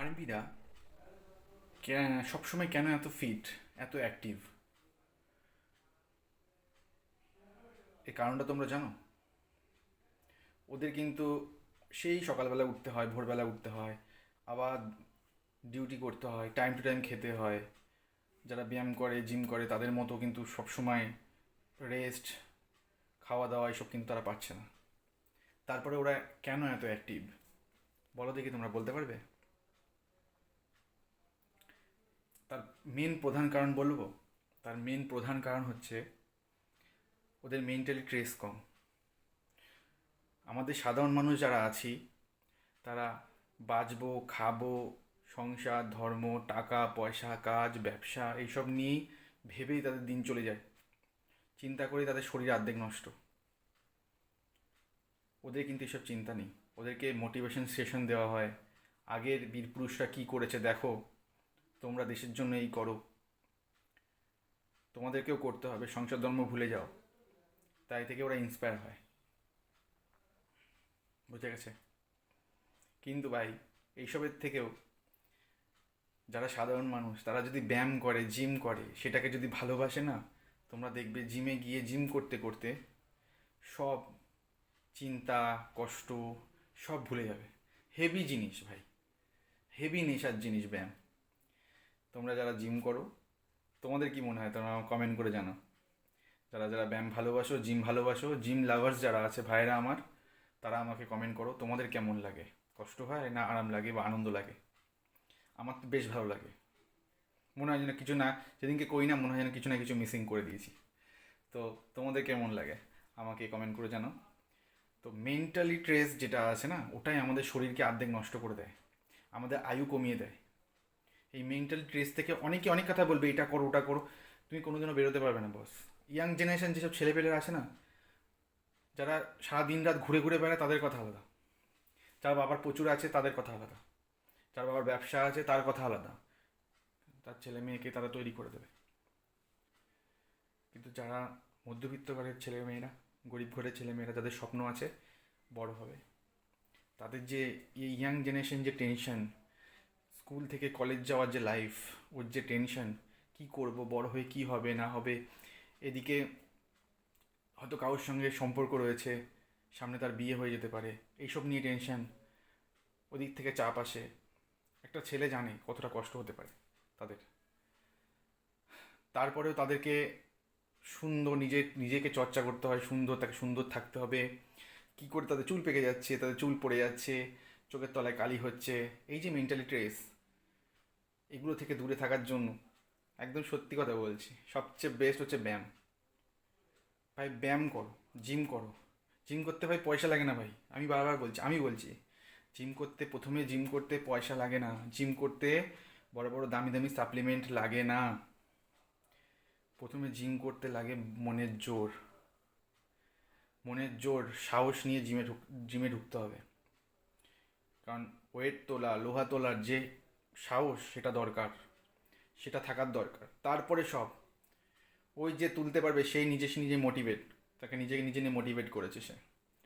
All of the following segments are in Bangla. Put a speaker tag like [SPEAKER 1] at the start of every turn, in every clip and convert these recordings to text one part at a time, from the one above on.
[SPEAKER 1] আর্মিরা সবসময় কেন এত ফিট এত অ্যাক্টিভ এই কারণটা তোমরা জানো? ওদের কিন্তু সেই সকালবেলা উঠতে হয়, ভোরবেলা উঠতে হয়, আবার ডিউটি করতে হয় টাইম টু টাইম খেতে হয়। যারা ব্যায়াম করে জিম করে, তাদের মতো কিন্তু সবসময় রেস্ট খাওয়া দাওয়া এসব কিন্তু তারা পাচ্ছে না। তারপরে ওরা কেন এত অ্যাক্টিভ বলো দেখি তোমরা বলতে পারবে? তার মেন প্রধান কারণ বলব? তার মেন প্রধান কারণ হচ্ছে ওদের মেন্টালি ট্রেস কম। আমাদের সাধারণ মানুষ যারা আছি, তারা বাঁচবো, খাব, সংসার, ধর্ম, টাকা, পয়সা, কাজ, ব্যবসা, এইসব নিয়েই ভেবেই তাদের দিন চলে যায়। চিন্তা করেই তাদের শরীর অর্ধেক নষ্ট। ওদের কিন্তু এসব চিন্তা নেই। ওদেরকে মোটিভেশন সেশন দেওয়া হয়। আগের বীর পুরুষরা কী করেছে দেখো। তোমরা দেশের জন্য এই করো। তোমাদেরকেও করতে হবে, সংসার ধর্ম ভুলে যাও। তাই থেকে ওরা ইন্সপায়ার হয়। বুঝে গেছে? কিন্তু ভাই, এইসবের থেকেও যারা সাধারণ মানুষ, তারা যদি ব্যায়াম করে জিম করে, সেটাকে যদি ভালোবাসে না, তোমরা দেখবে জিমে গিয়ে জিম করতে করতে সব চিন্তা, কষ্ট সব ভুলে যাবে। হেভি জিনিস ভাই। হেভি নেশার জিনিস ব্যায়াম। তোমরা যারা জিম করো, তোমাদের কি মনে হয়? তোমরা কমেন্ট করে জানো যারা যারা ব্যায়াম ভালোবাসো, জিম ভালোবাসো, জিম লাভার্স যারা আছে ভাইরা আমার, তারা আমাকে কমেন্ট করো, তোমাদের কেমন লাগে? কষ্ট হয় না আরাম লাগে বা আনন্দ লাগে? আমার তো বেশ ভালো লাগে। মনে হয় যেন কিছু না, যেদিনকে করি না, মনে হয় যেন কিছু না কিছু মিসিং করে দিয়েছি। তো তোমাদের কেমন লাগে? আমাকে কমেন্ট করে জানো তো মেন্টালি ট্রেস যেটা আছে না, ওটাই আমাদের শরীরকে অর্ধেক নষ্ট করে দেয়। আমাদের আয়ু কমিয়ে দেয়। এই মেন্টাল ট্রেস থেকে অনেকে অনেক কথা বলবে, এটা করো, ওটা করো। তুমি কোনোদিনও বেরোতে পারবে না বস ইয়াং জেনারেশন যেসব ছেলেপেলেরা আছে না, যারা সারা দিন রাত ঘুরে ঘুরে বেড়ায়, তাদের কথা আলাদা। যার বাবার প্রচুর আছে, তাদের কথা আলাদা। যার বাবার ব্যবসা আছে, তার কথা আলাদা। তার ছেলে মেয়েকে তারা তৈরি করে দেবে। কিন্তু যারা মধ্যবিত্ত ঘরের ছেলে মেয়েরা, গরিব ঘরের ছেলে মেয়েরা, যাদের স্বপ্ন আছে, বড় হবে। তাদের যে ইয়াং জেনারেশন যে টেনশন স্কুল থেকে কলেজ যাওয়ার যে লাইফ ওর যে টেনশন কি করব, বড় হয়ে কি হবে, না হবে, এদিকে হয়তো কারোর সঙ্গে সম্পর্ক রয়েছে, সামনে তার বিয়ে হয়ে যেতে পারে, এইসব নিয়ে টেনশন ওদিক থেকে চাপ আসে। একটা ছেলে জানে কতটা কষ্ট হতে পারে তাদের। তারপরেও তাদেরকে সুন্দর নিজে, নিজেকে চর্চা করতে হয়, সুন্দর তাকে সুন্দর থাকতে হবে, কি করে তাদের চুল পেকে যাচ্ছে, তাদের চুল পড়ে যাচ্ছে, চোখের তলায় কালি হচ্ছে, এই যে মেন্টালি ট্রেস এগুলো থেকে দূরে থাকার জন্য একদম সত্যি কথা বলছি। সবচেয়ে বেস্ট হচ্ছে ব্যায়াম। ভাই, ব্যায়াম করো জিম করো। জিম করতে ভাই পয়সা লাগে না ভাই। আমি বারবার বলছি, আমি বলছি জিম করতে, প্রথমে জিম করতে পয়সা লাগে না। জিম করতে বড় বড় দামি দামি সাপ্লিমেন্ট লাগে না। প্রথমে জিম করতে লাগে মনের জোর। মনের জোর, সাহস নিয়ে জিমে ঢুক জিমে ঢুকতে হবে। কারণ ওয়েট তোলা, লোহা তোলার যে সাহস, সেটা দরকার। সেটা থাকার দরকার। তারপরে সব। ওই যে তুলতে পারবে, সেই নিজে সে নিজে মোটিভেট তাকে নিজেকে নিজে নিয়ে মোটিভেট করেছে সে।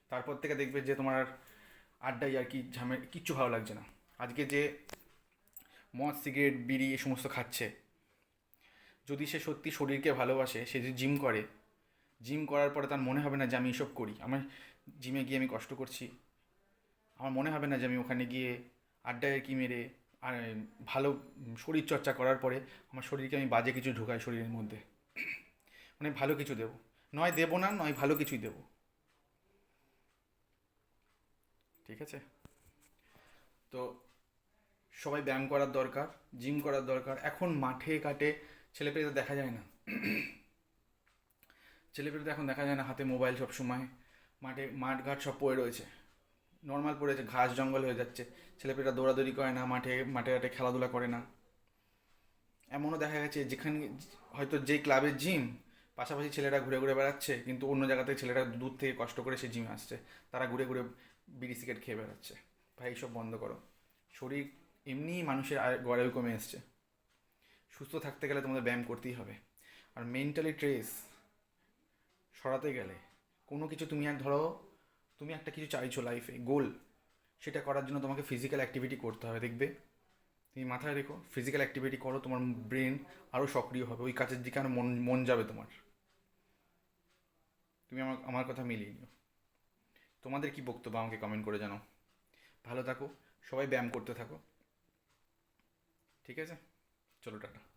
[SPEAKER 1] তারপর থেকে দেখবে যে তোমার আর আড্ডাই আর কি ঝামে কিচ্ছু ভালো লাগছে না। আজকে যে মদ, সিগারেট, বিড়ি এ সমস্ত খাচ্ছে। যদি সে সত্যি শরীরকে ভালোবাসে, সে যদি জিম করে জিম করার পরে তার মনে হবে না যে আমি এসব করি। আমার জিমে গিয়ে আমি কষ্ট করছি। আমার মনে হবে না যে আমি ওখানে গিয়ে আড্ডায় কি মেরে আর ভালো শরীর চর্চা করার পরে আমার শরীরকে আমি বাজে কিছু ঢুকাই শরীরের মধ্যে। মানে ভালো কিছু দেবো। নয় দেবো না, নয় ভালো কিছুই দেবো। ঠিক আছে? তো সবাই ব্যায়াম করার দরকার, জিম করার দরকার। এখন মাঠে ঘাটে ছেলেপেলেদের দেখা যায় না। ছেলেপেলেদের এখন দেখা যায় না হাতে মোবাইল সব সময় মাঠে মাঠ ঘাট সব পড়ে রয়েছে। নর্মাল পড়েছে ঘাস জঙ্গল হয়ে যাচ্ছে। ছেলেপেলেরা দৌড়াদৌড়ি করে না, মাঠে মাঠে ঘাটে খেলাধুলা করে না। এমনও দেখা গেছে যেখানে, হয়তো যে ক্লাবের জিম পাশাপাশি ছেলেরা ঘুরে ঘুরে বেড়াচ্ছে, কিন্তু অন্য জায়গাতে ছেলেরা দূর থেকে কষ্ট করে সে জিমে আসছে। তারা ঘুরে ঘুরে বিড়ি সিগারেট খেয়ে বেড়াচ্ছে। ভাই, এইসব বন্ধ করো। শরীর এমনিই মানুষের গড়ায়ু কমে এসছে সুস্থ থাকতে গেলে তোমাদের ব্যায়াম করতেই হবে। আর মেন্টালি ট্রেস সরাতে গেলে কোনো কিছু তুমি আর ধরো তুমি একটা কিছু চাইছো লাইফে গোল সেটা করার জন্য তোমাকে ফিজিক্যাল অ্যাক্টিভিটি করতে হবে, দেখবে? তুমি মাথায় রেখো ফিজিক্যাল অ্যাক্টিভিটি করো, তোমার ব্রেন আরও সক্রিয় হবে, ওই কাজের দিকে আরও মন মন যাবে তোমার। তুমি আমার আমার কথা মিলিয়ে নিও। তোমাদের কি বক্তব্য আমাকে কমেন্ট করে জানাও। ভালো থাকো, সবাই ব্যায়াম করতে থাকো। ঠিক আছে? চলো, টাটা।